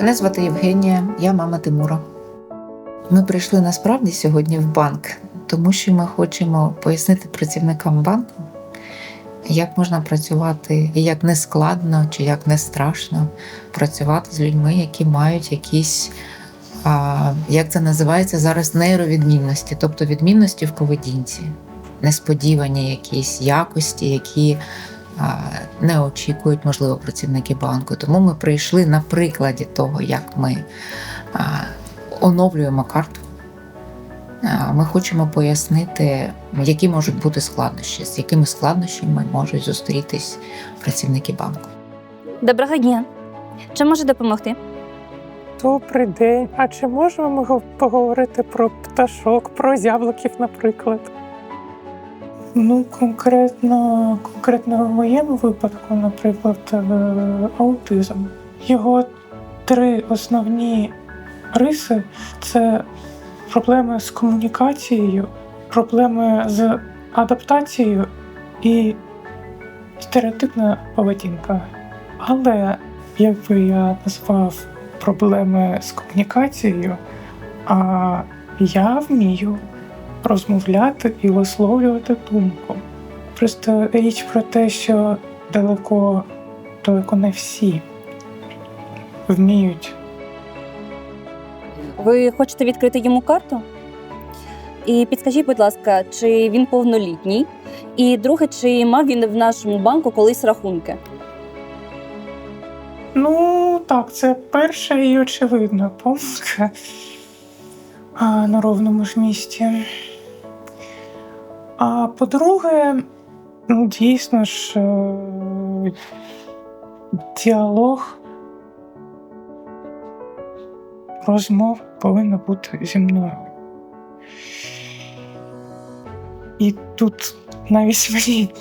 Мене звати Євгенія, я мама Тимура. Ми прийшли насправді сьогодні в банк, тому що ми хочемо пояснити працівникам банку, як можна працювати, і як не складно чи як не страшно працювати з людьми, які мають якісь, а, як це називається зараз, нейровідмінності, тобто відмінності в поведінці, несподівані якісь якості, які не очікують, можливо, працівники банку. Тому ми прийшли на прикладі того, як ми оновлюємо карту. Ми хочемо пояснити, які можуть бути складнощі, з якими складнощами можуть зустрітись працівники банку. Доброго дня. Чи можу допомогти? Добрий день. А чи можемо ми поговорити про пташок, про зябликів, наприклад? Ну, конкретно, конкретно в моєму випадку, наприклад, е, аутизм. Його три основні риси це проблеми з комунікацією, проблеми з адаптацією і стереотипна поведінка. Але якби я назвав проблеми з комунікацією, а я вмію розмовляти і висловлювати думку. Просто річ про те, що далеко, далеко не всі вміють. Ви хочете відкрити йому карту? І підскажіть, будь ласка, чи він повнолітній? І друге, чи мав він в нашому банку колись рахунки? Ну, так, це перша і очевидна помилка а, на ровному ж місці. А по-друге, ну, дійсно ж, е, діалог розмов повинен бути зі мною. І тут навіть мені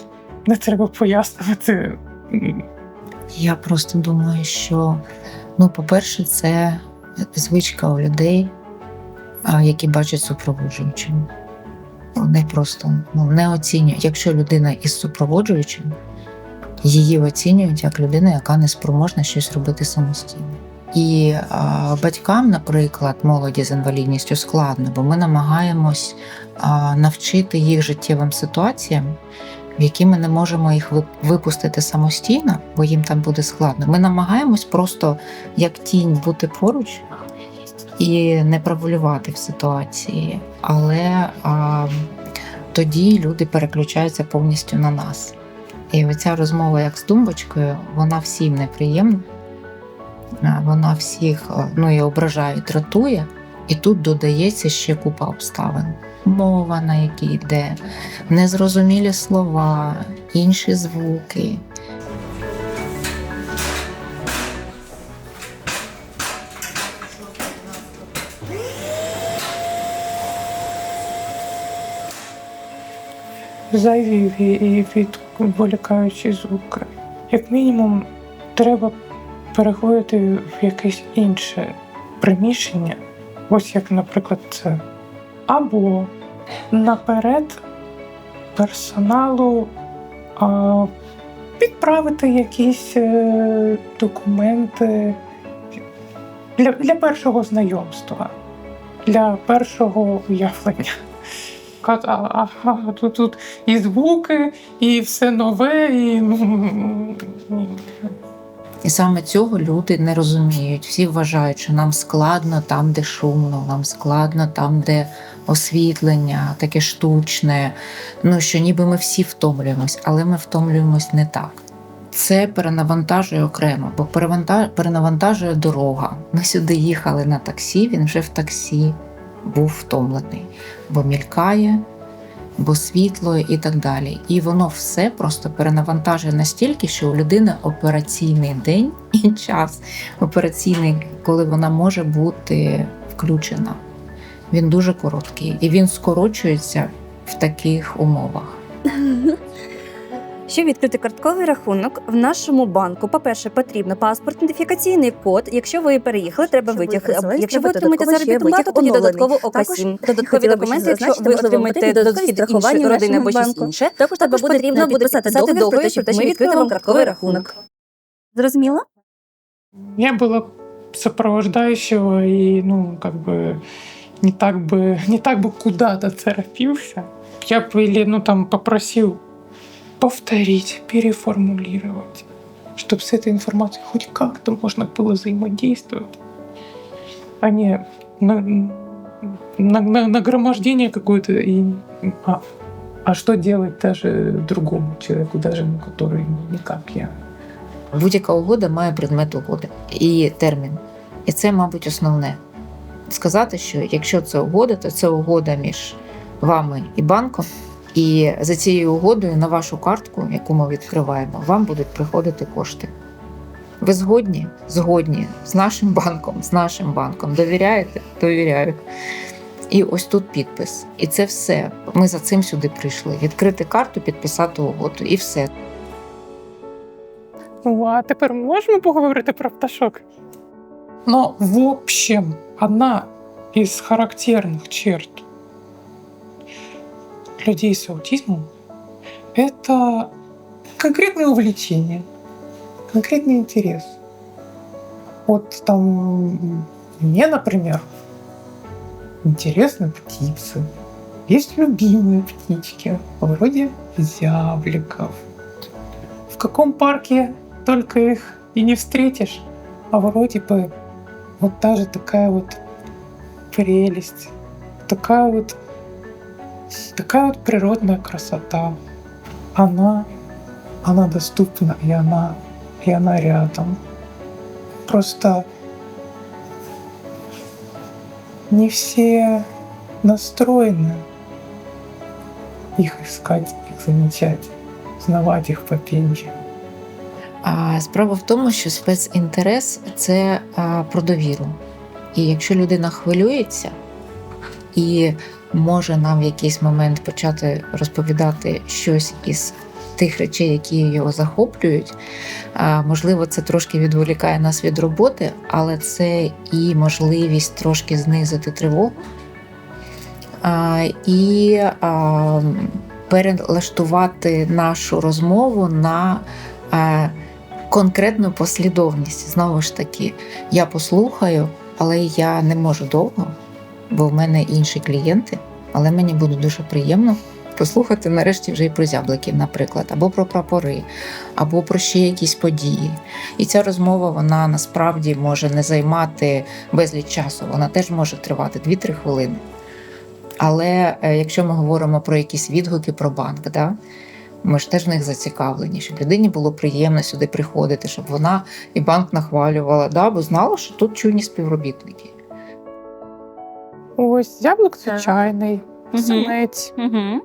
не треба пояснювати. Я просто думаю, що, ну, по-перше, це звичка у людей, які бачать супроводжуючим. Вони просто ну, не оцінюють. Якщо людина із супроводжуючим, її оцінюють як людину, яка не спроможна щось робити самостійно. І а, батькам, наприклад, молоді з інвалідністю складно, бо ми намагаємось а, навчити їх життєвим ситуаціям, в які ми не можемо їх випустити самостійно, бо їм там буде складно. Ми намагаємось просто як тінь бути поруч і не провалювати в ситуації. Але а, тоді люди переключаються повністю на нас. І оця розмова як з тумбочкою, вона всім неприємна. Вона всіх ну, і ображає, і дратує. І тут додається ще купа обставин. Мова, на якій йде, незрозумілі слова, інші звуки. Зайві і відволікаючі звуки. Як мінімум, треба переходити в якесь інше приміщення, ось як, наприклад, це. Або наперед персоналу а, підправити якісь е, документи для, для першого знайомства, для першого уявлення. Ка- а- Ага, тут, тут і звуки, і все нове, і ну. І саме цього люди не розуміють. Всі вважають, що нам складно там, де шумно, нам складно там, де освітлення, таке штучне. Ну що ніби ми всі втомлюємось, але ми втомлюємось не так. Це перенавантажує окремо, бо перенавантажує дорога. Ми сюди їхали на таксі, він вже в таксі був втомлений, бо мількає, бо світло і так далі. І воно все просто перенавантажує настільки, що у людини операційний день і час операційний, коли вона може бути включена. Він дуже короткий і він скорочується в таких умовах. Щоб відкрити картковий рахунок в нашому банку, по-перше, потрібно паспорт, ідентифікаційний код. Якщо ви переїхали, треба Якщо витяг. будете переселенець, Якщо ви треба отримаєте додатково ще заробітну витяг плату, тоді оновлений. додатково Також ОК-7. хотіла Додаткові би документи, ще якщо зазначити, ви можливо, отримаєте мети додаткові додаткові страхування страхування родини або в щось нашому інше. Також Також потрібно потрібно буде підписати підписати договір договір про те, про те, щоб що ми відкрили вам картковий рахунок. Зрозуміло? Я була сопровождающего и, ну, как бы не так бы, не так бы куда-то торопился. Я бы или, ну, там, попросил повторить, переформулировать, чтобы с этой информацией хоть как-то можно было взаимодействовать, а не на, на- на- нагромождение какое-то и а, а что делать даже другому человеку, даже ну, который не как я. Будь-яка угода має предмет угоди і термін. І це, мабуть, основне. Сказати, що якщо це угода, то це угода між вами і банком. І за цією угодою на вашу картку, яку ми відкриваємо, вам будуть приходити кошти. Ви згодні? Згодні з нашим банком, з нашим банком. Довіряєте? Довіряю. І ось тут підпис. І це все. Ми за цим сюди прийшли. Відкрити карту, підписати угоду, і все. Ну, а тепер можемо поговорити про пташок? Ну, в общем, одна из характерных черт людей с аутизмом – это конкретное увлечение, конкретный интерес. Вот там мне, например, интересны птицы. Есть любимые птички, вроде зябликов. В каком парке только их и не встретишь, а вроде бы вот даже такая вот прелесть, такая вот такая вот природная красота. Она, она доступна, и она, и она рядом. Просто не все настроены их искать, их замечать, узнавать их по пенче. А справа в тому, що спецінтерес це про довіру. І якщо людина хвилюється і може нам в якийсь момент почати розповідати щось із тих речей, які його захоплюють, можливо, це трошки відволікає нас від роботи, але це і можливість трошки знизити тривогу. І перелаштувати нашу розмову на конкретну послідовність. Знову ж таки, я послухаю, але я не можу довго, бо в мене інші клієнти, але мені буде дуже приємно послухати нарешті вже і про зябликів, наприклад, або про прапори, або про ще якісь події. І ця розмова вона насправді може не займати безліч часу, вона теж може тривати 2-3 хвилини. Але е, якщо ми говоримо про якісь відгуки про банк, да, ми ж теж в них зацікавлені, щоб людині було приємно сюди приходити, щоб вона і банк нахвалювала, да, бо знала, що тут чуйні співробітники. Ось яблук звичайний, самець. Угу.